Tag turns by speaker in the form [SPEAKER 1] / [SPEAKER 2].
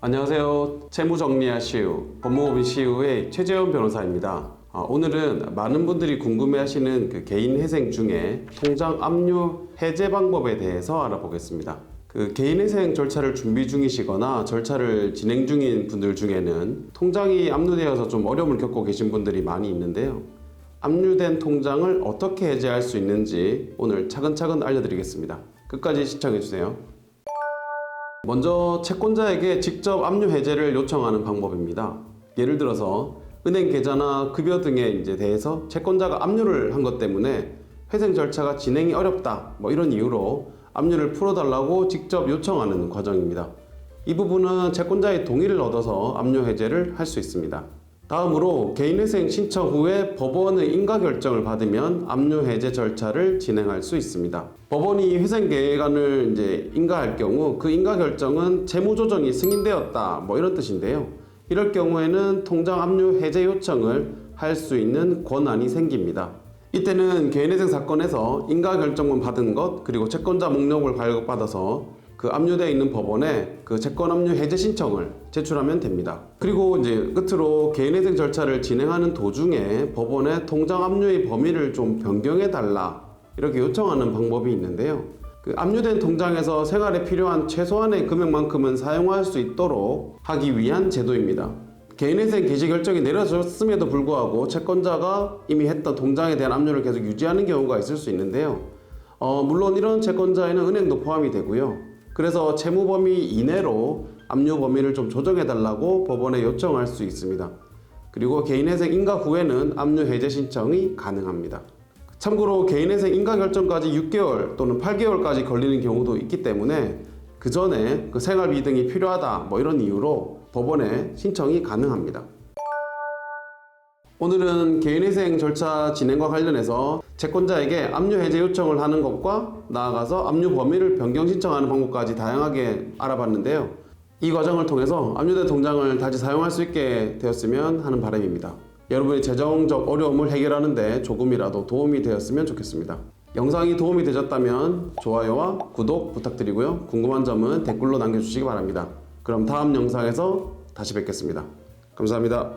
[SPEAKER 1] 안녕하세요. 채무 정리하 시우, 법무법인 시우의 최재원 변호사입니다. 아, 오늘은 많은 분들이 궁금해하시는 그 개인 회생 중에 통장 압류 해제 방법에 대해서 알아보겠습니다. 그 개인 회생 절차를 준비 중이시거나 절차를 진행 중인 분들 중에는 통장이 압류되어서 좀 어려움을 겪고 계신 분들이 많이 있는데요. 압류된 통장을 어떻게 해제할 수 있는지 오늘 차근차근 알려드리겠습니다. 끝까지 시청해주세요. 먼저 채권자에게 직접 압류 해제를 요청하는 방법입니다. 예를 들어서 은행 계좌나 급여 등에 이제 대해서 채권자가 압류를 한 것 때문에 회생 절차가 진행이 어렵다. 뭐 이런 이유로 압류를 풀어달라고 직접 요청하는 과정입니다. 이 부분은 채권자의 동의를 얻어서 압류 해제를 할 수 있습니다. 다음으로 개인회생 신청 후에 법원의 인가 결정을 받으면 압류 해제 절차를 진행할 수 있습니다. 법원이 회생 계획안을 이제 인가할 경우 그 인가 결정은 채무 조정이 승인되었다 뭐 이런 뜻인데요. 이럴 경우에는 통장 압류 해제 요청을 할 수 있는 권한이 생깁니다. 이때는 개인회생 사건에서 인가 결정문 받은 것 그리고 채권자 목록을 발급받아서 그 압류되어 있는 법원에 그 채권 압류 해제 신청을 제출하면 됩니다. 그리고 이제 끝으로 개인회생 절차를 진행하는 도중에 법원에 통장 압류의 범위를 좀 변경해 달라 이렇게 요청하는 방법이 있는데요. 그 압류된 통장에서 생활에 필요한 최소한의 금액만큼은 사용할 수 있도록 하기 위한 제도입니다. 개인회생 개시 결정이 내려졌음에도 불구하고 채권자가 이미 했던 통장에 대한 압류를 계속 유지하는 경우가 있을 수 있는데요. 어, 물론 이런 채권자에는 은행도 포함이 되고요. 그래서 채무 범위 이내로 압류 범위를 좀 조정해 달라고 법원에 요청할 수 있습니다. 그리고 개인회생 인가 후에는 압류 해제 신청이 가능합니다. 참고로 개인회생 인가 결정까지 6개월 또는 8개월까지 걸리는 경우도 있기 때문에 그 전에 그 생활비 등이 필요하다 뭐 이런 이유로 법원에 신청이 가능합니다. 오늘은 개인회생 절차 진행과 관련해서 채권자에게 압류 해제 요청을 하는 것과 나아가서 압류 범위를 변경 신청하는 방법까지 다양하게 알아봤는데요. 이 과정을 통해서 압류된 통장을 다시 사용할 수 있게 되었으면 하는 바람입니다. 여러분의 재정적 어려움을 해결하는데 조금이라도 도움이 되었으면 좋겠습니다. 영상이 도움이 되셨다면 좋아요와 구독 부탁드리고요. 궁금한 점은 댓글로 남겨주시기 바랍니다. 그럼 다음 영상에서 다시 뵙겠습니다. 감사합니다.